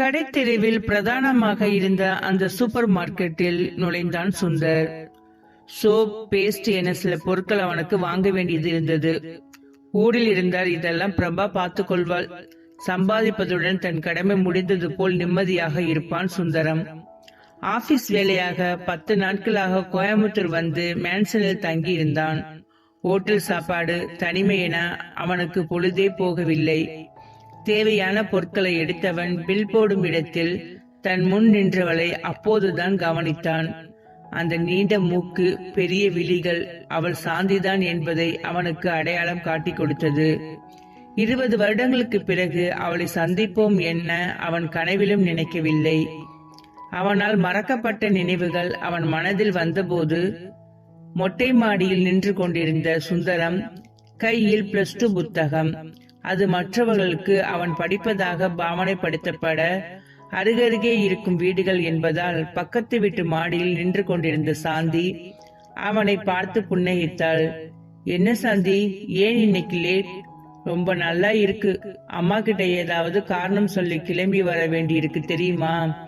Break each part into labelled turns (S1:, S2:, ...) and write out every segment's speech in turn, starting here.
S1: கடைத்தெருவில் பிரதானமாக இருந்த அந்த சூப்பர் மார்க்கெட்டில் நுழைந்தான் சுந்தர். சோப் பேஸ்ட் என சில பொருட்கள் அவனுக்கு வாங்க வேண்டியது இருந்தது. ஊரில் இருந்தால் இதெல்லாம் பிரபா பார்த்துக் கொள்வாள் சம்பாதிப்பதுடன் தன் கடமை முடிந்தது போல் நிம்மதியாக இருப்பான் சுந்தரம். ஆபீஸ் வேலையாக பத்து நாட்களாக கோயம்புத்தூர் வந்து மேன்சனில் தங்கி இருந்தான் ஹோட்டல் சாப்பாடு தனிமை என அவனுக்கு பொழுதே போகவில்லை. தேவையான பொருட்களை எடுத்தவன் பில் போடும் இடத்தில் தன் முன் நின்றவளை அப்போதுதான் கவனித்தான். அந்த நீண்ட மூக்கு பெரிய விழிகள் அவள் சாந்திதான் என்பதை அவனுக்கு அடையாளம் காட்டி கொடுத்தது. இருபது வருடங்களுக்கு பிறகு அவளை சந்திப்போம் என்ன அவன் கனவிலும் நினைக்கவில்லை. அவனால் மறக்கப்பட்ட நினைவுகள் அவன் மனதில் வந்தபோது மொட்டை மாடியில் நின்று கொண்டிருந்த சுந்தரம் கையில் பிளஸ் டூ புத்தகம் அது மற்றவர்களுக்கு அவன் படிப்பதாக பாவனைப்படுத்தப்பட அருகருகே இருக்கும் வீடுகள் என்பதால் பக்கத்து வீட்டு மாடியில் நின்று கொண்டிருந்த சாந்தி அவனை பார்த்து புன்னகித்தாள். என்ன சாந்தி ஏன் இன்னைக்கு லேட்? ரொம்ப நல்லா இருக்கு. அம்மா கிட்ட ஏதாவது காரணம் சொல்லி கிளம்பி வர வேண்டி இருக்கு தெரியுமா?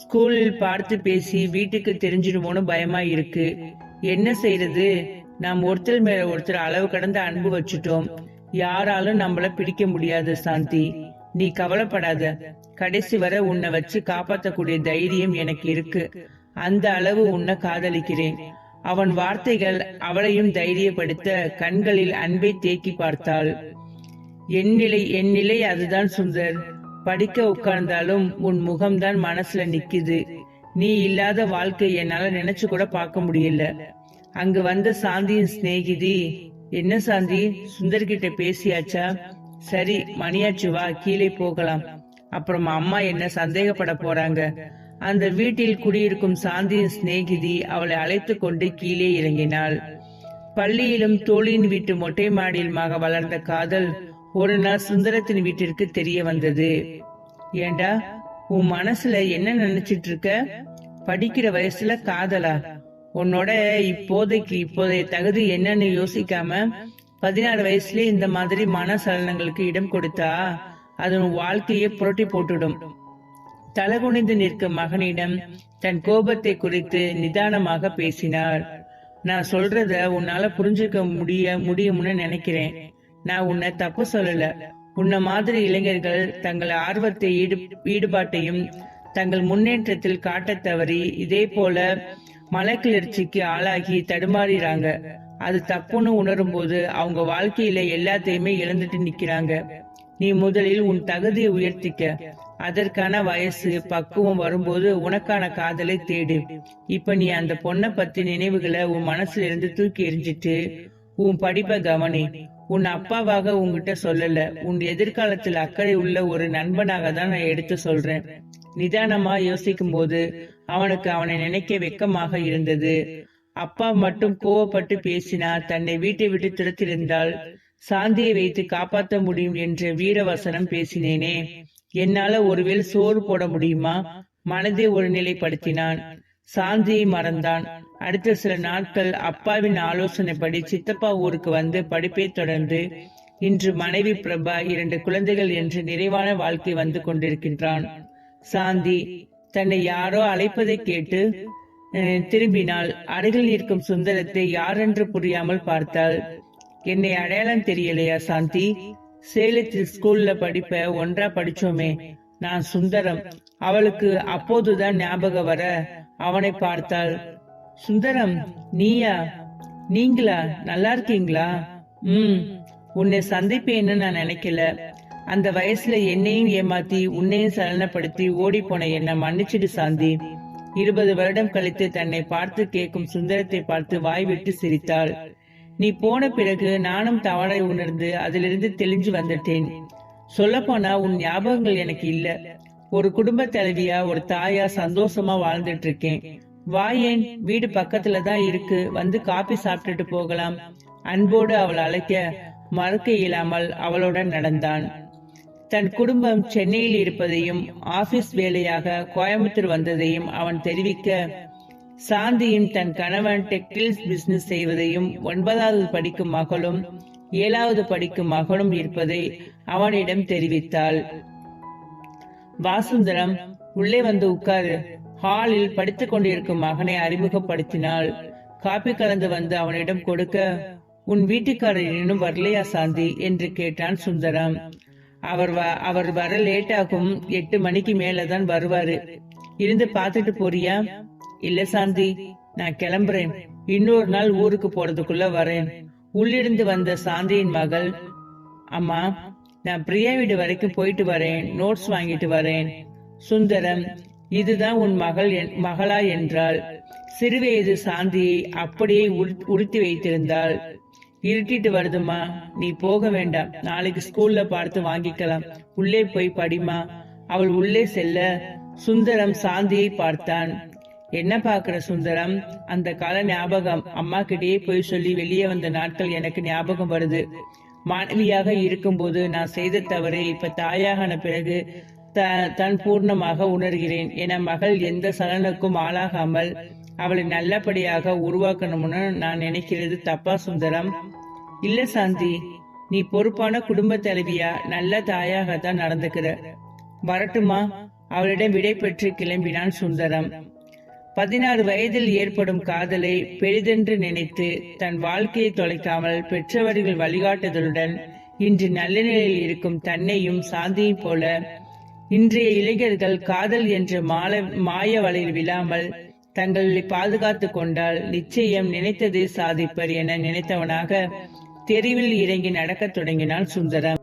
S1: ஸ்கூலில் பார்த்து பேசி வீட்டுக்கு தெரிஞ்சிடுமோன்னு பயமா இருக்கு. என்ன செய்யறது நாம் ஒருத்தர் மேல ஒருத்தர் அளவு கடந்த அன்பு வச்சுட்டோம். யாராலும் நம்மள பிடிக்க முடியாது சாந்தி. நீ கவலைப்படாத. கடைசி வரை உன்னை வச்சு காப்பாத்தக்கூடிய தைரியம் எனக்கு இருக்கு. அந்த அளவு உன்னை காதலிக்கிறேன். அவன் வார்த்தைகள் அவளையும் தைரியப்படுத்த கண்களில் அன்பை தேக்கி பார்த்தாள். என் நிலை என் நிலை அதுதான் சுந்தர். படிக்க உட்கார்ந்தாலும் உன் முகம்தான் மனசுல நிக்குது. நீ இல்லாத வாழ்க்கை என்னால நினைச்சு கூட பார்க்க முடியல. அங்கு வந்த சாந்தியின் சிநேகிதி என்ன சாந்தி? சுந்தர் கிட்ட பேசியாச்சா? சரி மணியாச்சு வா கீழே போகலாம். அப்புறம் அம்மா என்ன சந்தேகப்பட போறாங்க? அந்த வீட்டில் குடியிருக்கும் சாந்தியின் சிநேகிதி அவளை அழைத்து கொண்டு கீழே இறங்கினாள். பள்ளியிலும் தோழியின் வீட்டு மொட்டை மாடியிலுமாக வளர்ந்த காதல் ஒரு நாள் சுந்தரத்தின் வீட்டிற்கு தெரிய வந்தது. ஏண்டா உன் மனசுல என்ன நினைச்சிட்டு இருக்க? படிக்கிற வயசுல காதலா? உன்னோட இப்போதைக்கு இப்போதைய தகுதி என்னன்னு யோசிக்காம பதினாறு வயசுல இந்த மாதிரி மன சலனங்களுக்கு இடம் கொடுத்தா அது உன் வாழ்க்கையை புரட்டி போட்டுடும். தலகுனிந்து நிற்கும் மகனிடம் தன் கோபத்தை குறித்து நிதானமாக பேசினார். நான் சொல்றத உன்னால புரிஞ்சுக்க முடிய முடியும்னு நினைக்கிறேன். நான் உன்னை தப்பு சொல்லல. உன்ன மாதிரி இளைஞர்கள் தங்கள் ஆர்வத்தை ஈடுபாட்டையும் தங்கள் முன்னேற்றத்தில் காட்டத் தவறி இதே போல மலக்கிளர்ச்சிக்கு ஆளாகி தடுமாறிறாங்க. அது தப்புன்னு உணரும் போது அவங்க வாழ்க்கையில எல்லாத்தையுமே இழந்துட்டு நிக்கிறாங்க. நீ முதலில் உன் தகுதியை உயர்த்திக்க. அதற்கான வயசு பக்குவம் வரும்போது உனக்கான காதலை தேடு. இப்ப நீ அந்த பொண்ணை பத்தி நினைவுகளை உன் மனசுல இருந்து தூக்கி எறிஞ்சிட்டு உன் படிப்பை கவனி. உன் அப்பாவாக உங்ககிட்ட சொல்லல. உன் எதிர்காலத்தில் அக்கறை உள்ள ஒரு நண்பனாக தான் நான் எடுத்து சொல்றேன். நிதானமா யோசிக்கும் போது அவனுக்கு அவனை நினைக்க வெக்கமாக இருந்தது. அப்பா மட்டும் கோவப்பட்டு பேசினா தன்னை வீட்டை விட்டு துரத்திருந்தால் சாந்தியை வைத்து காப்பாற்ற முடியும் என்ற வீரவசனம் பேசினேனே. என்னால ஒருவேள் சோறு போட முடியுமா? மனதை ஒரு நிலைப்படுத்தினான் சாந்தியை மறந்தான். அடுத்த சில நாட்கள் அப்பாவின் ஆலோசனைப்படி சித்தப்பா ஊருக்கு வந்து படிப்பை தொடர்ந்து இன்று மனைவி பிரபா இரண்டு குழந்தைகள் என்று நிறைவான வாழ்க்கை வந்து கொண்டிருக்கின்றான். சாந்தி தன்னை யாரோ அழைப்பதை கேட்டு அஹ், அருகில் நிற்கும் சுந்தரத்தை யாரென்று புரியாமல் பார்த்தாள். என்னை அடையாளம் தெரியலையா சாந்தி? சேலத்தில் ஸ்கூல்ல படிப்ப ஒன்றா படிச்சோமே. நான் சுந்தரம். அவளுக்கு அப்போதுதான் ஞாபகம் வர அவனை பார்த்தாள். சுந்தரம் நீயா? நீங்களா? நல்லா இருக்கீங்களா? உம் உன்னை சந்திப்பேன்னு நான் நினைக்கல. அந்த வயசுல என்னையும் ஏமாத்தி உன்னையும் சலனப்படுத்தி ஓடி போன என்ன மன்னிச்சிடு சாந்தி. இருபது வருடம் கழித்து தன்னை பார்த்து கேட்கும் சுந்தரத்தை பார்த்து வாய் விட்டு சிரித்தாள். நீ போன பிறகு நானும் தவறை உணர்ந்து அதிலிருந்து தெளிஞ்சு வந்துட்டேன். சொல்லப்போனா உன் ஞாபகங்கள் எனக்கு இல்ல. ஒரு குடும்ப தலைவியா ஒரு தாயா சந்தோஷமா வாழ்ந்துட்டு இருக்கேன் வாயேன் வீடு பக்கத்துல தான் இருக்கு. வந்து காபி சாப்பிட்டுட்டு போகலாம். அன்போடு அவள் அழைக்க மறக்க இயலாமல் அவளுடன் நடந்தான். தன் குடும்பம் சென்னையில் இருப்பதையும் ஆபீஸ் வேலையாக கோயம்புத்தூர் வந்ததையும் அவன் தெரிவிக்க சாந்தியும் தன் கணவன் டெக்டைல்ஸ் பிசினஸ் செய்வதையும் ஒன்பதாவது படிக்கும் மகளும் ஏழாவது படிக்கும் மகளும் இருப்பதை அவனிடம் தெரிவித்தாள். வாசுந்தரம் உள்ளே வந்து உட்காரு. ஹாலில் படித்துக் கொண்டிருக்கும் மகனை அறிமுகப்படுத்தினாள். காப்பி கலந்து வந்து அவனிடம் கொடுக்க உன் வீட்டுக்காரர் இன்னும் வரலையா சாந்தி? என்று கேட்டான் சுந்தரம். அவர் வ- அவர் வர லேட் ஆகும். எட்டு மணிக்கு மேலதான் வருவாரு. இருந்து பாத்துட்டு போறியா? இல்ல சாந்தி நான் கிளம்புறேன். இன்னொரு நாள் ஊருக்கு போறதுக்குள்ள வரேன். உள்ளிருந்து வந்த சாந்தியின் மகள் அம்மா நான் பிரியா வீடு வரைக்கும் போயிட்டு வரேன் நோட்ஸ் வாங்கிட்டு வரேன். சுந்தரம் இதுதான் உன் மகள் என்- மகளா என்றாள். சிறுவயது சாந்தியை அப்படியே உரு- உடுத்தி வைத்திருந்தாள். இருட்டிட்டு வருதுமா நீ போக வேண்டாம். நாளைக்கு ஸ்கூல்ல பார்த்து வாங்கிக்கலாம். உள்ளே போய் படிமா அவள் உள்ளே செல்ல. சுந்தரம் சாந்தியை பார்த்தான். என்ன பாக்குற சுந்தரம்? அந்த கால ஞாபகம். அம்மா கிட்டேயே போய் சொல்லி வெளியே வந்த நாட்கள் எனக்கு ஞாபகம் வருது. மாணவியாக இருக்கும்போது நான் செய்த தவறை இப்ப தாயாகான பிறகு த- தன் பூர்ணமாக உணர்கிறேன். என மகள் எந்த சலனுக்கும் ஆளாகாமல் அவளை நல்லபடியாக உருவாக்கணும்னு நான் நினைக்கிறது தப்பா சுந்தரம்? இல்ல சாந்தி நீ பொறுப்பான குடும்ப தலைவியா? நல்ல தாயாக தான் நடந்துக்கிற. வரட்டுமா? அவளிடம் விடை பெற்று கிளம்பினான் சுந்தரம். பதினாறு வயதில் ஏற்படும் காதலை பெரிதென்று நினைத்து தன் வாழ்க்கையை தொலைக்காமல் பெற்றவர்கள் வழிகாட்டுதலுடன் இன்று நல்ல நிலையில் இருக்கும் தன்னையும் சாந்தியைப் போல இன்றைய இளைஞர்கள் காதல் என்ற மால மாய வலையில் விழாமல் தங்களை பாதுகாத்துக் கொண்டால் நிச்சயம் நினைத்ததை சாதிப்பர் என நினைத்தவனாக தெருவில் இறங்கி நடக்கத் தொடங்கினான் சுந்தரம்.